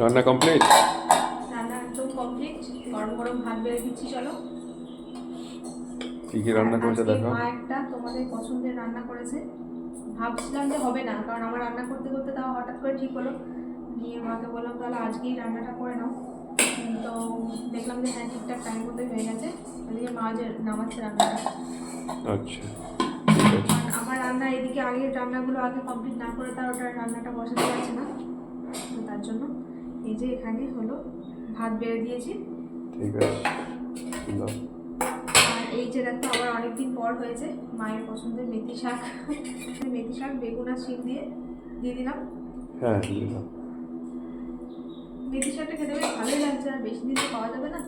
রান্না কমপ্লিট রান্না একদম কমপ্লিট গরম গরম ভাত বেড়ে দিচ্ছি চলো। কি কি রান্না করেছে দেখো। মা একটা তোমাদের পছন্দের রান্না করেছে। ভাবছিলাম যে হবে না কারণ আমার রান্না করতে করতে তাও হঠাৎ করে ঠিক হলো। নিয়ে মাকে বললাম তাহলে আজকেই রান্নাটা করে নাও। তো দেখলাম যে হ্যাঁ ঠিকঠাক টাইম মতোই হয়ে গেছে। ওদিকে মা যে নামাচ্ছে রান্নাটা। আচ্ছা। আমার রান্না এদিকে আগের রান্নাগুলো আগে কমপ্লিট না করে তার ওটা রান্নাটা বসাতে পারছে না। তো তার জন্য এই যে এখানে হলো ভাত বেড়ে দিয়েছি। ঠিক আছে। আর এই যে দেখো আবার অনেকদিন পর হয়েছে মায়ের পছন্দের মেথি শাক। মেথি শাক বেগুন আর শিম দিয়ে দিয়ে দিলাম। হ্যাঁ দাও। মেথি শাকটা খেতে বেশ ভালোই লাগছে আর বেশি দিন তো পাওয়া যাবে না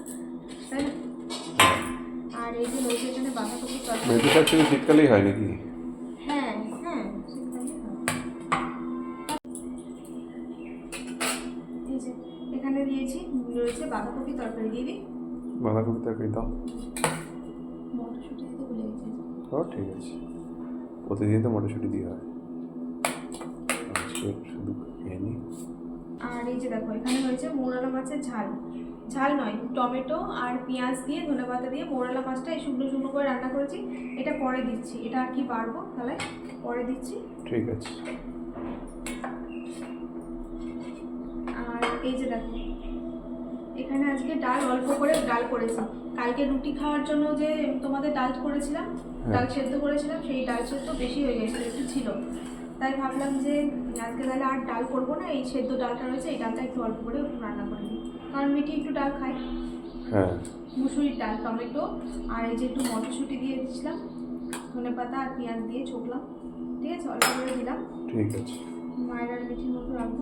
তাই না? আর এই যে রয়েছে এখানে তরকারি। মেথি শাক শুধু শীতকালেই হয় নাকি? এই যে এখানে দিয়েছি রয়েছে বাঁধাকপি তরকারি দিয়ে দিই বাঁধাকপি তরকারি দাও। মটরশুঁটি দিতে ভুলে গেছি। ও ঠিক আছে। প্রতিদিন তো মটরশুঁটি দিয়ে হয়। আজকে শুধু খেয়ে নিই আর এই যে দেখো এখানে হয়েছে মোরালা মাছের ঝাল। ঝাল নয় টমেটো আর পেঁয়াজ দিয়ে ধনে পাতা দিয়ে মোরালা মাছটা এই শুকনো শুকনো করে রান্না করেছি। এটা পরে দিচ্ছি। এটা আর কি পারব তাহলে? পরে দিচ্ছি। ঠিক আছে। এই যে দেখো। এখানে আজকে ডাল অল্প করে ডাল করেছি। কালকে রুটি খাওয়ার জন্য যে তোমাদের ডাল করেছিলাম ডাল সেদ্ধ করেছিলাম সেই ডাল সেদ্ধ বেশি হয়ে গেছিল একটু ছিল। তাই ভাবলাম যে আজকে তাহলে আর ডাল করব না এই সেদ্ধ ডালটা রয়েছে এই ডালটা একটু অল্প করে রান্না করে দিই কারণ মিঠি একটু ডাল খায়। হ্যাঁ। মুসুরির ডাল টমেটো আর এই যে একটু মটরশুঁটি দিয়ে দিয়েছিলাম ধনে পাতা আর পেঁয়াজ দিয়ে ছোকলাম। ঠিক আছে অল্প করে দিলাম। ঠিক আছে। মায়ের আর মিঠির মতো রাখব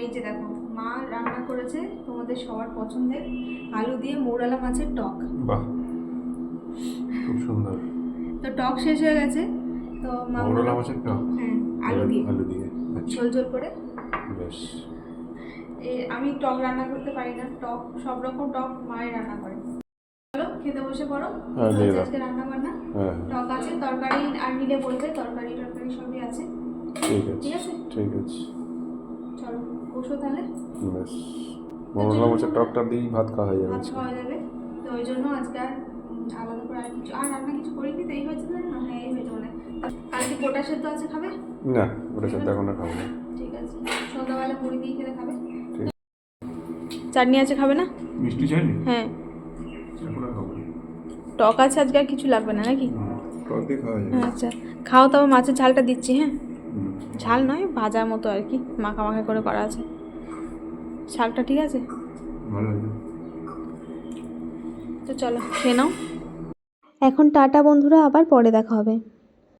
এই যে দেখো মা রান্না করেছে তোমাদের সবার পছন্দের আলু দিয়ে মৌরালা মাছের টক। বাহ খুব সুন্দর। তো টক শেষ হয়ে গেছে তো মা মৌরলা মাছের টক? হ্যাঁ আলু দিয়ে। আলু দিয়ে আচ্ছা। ঝোল ঝোল করে। বেশ। এ আমি টক রান্না করতে পারি না টক সব রকম টক মায়ের রান্না করে। চলো খেতে বসে পড়ো। হ্যাঁ। আজকে রান্না বান্না হ্যাঁ। টক আছে তরকারি আর নিলে বলবে তরকারি টরকারি সবই আছে ঠিক আছে? ঠিক আছে। বসো তাহলে? বেশ। টকটা দিয়েই ভাত খাওয়া হয়ে যাবে ভাত খাওয়া যাবে। তো ওই জন্য আজকে আর আলাদা করে আর কিছু আর রান্না কিছু করিনি তো এই হয়েছে না? হ্যাঁ এই হয়েছে মানে কালকে কোটা সেদ্ধ আছে খাবে? না ওটা সাথে এখন আর খাব না। ঠিক আছে। সন্ধ্যাবেলা মুড়ি দিয়ে খেলে খাবে। চাটনি আছে খাবে না? মিষ্টি চাইনি হ্যাঁ। টক আছে আজকে আর কিছু লাগবে না নাকি? টক দিয়ে খাওয়া যাবে। আচ্ছা খাও তবে মাছের ঝালটা দিচ্ছি হ্যাঁ? ঝাল নয় ভাজার মতো আর কি মাখা মাখা করে করা আছে। শাকটা ঠিক আছে? ভালো তো চলো খেয়ে নাও। এখন টাটা বন্ধুরা আবার পরে দেখা হবে।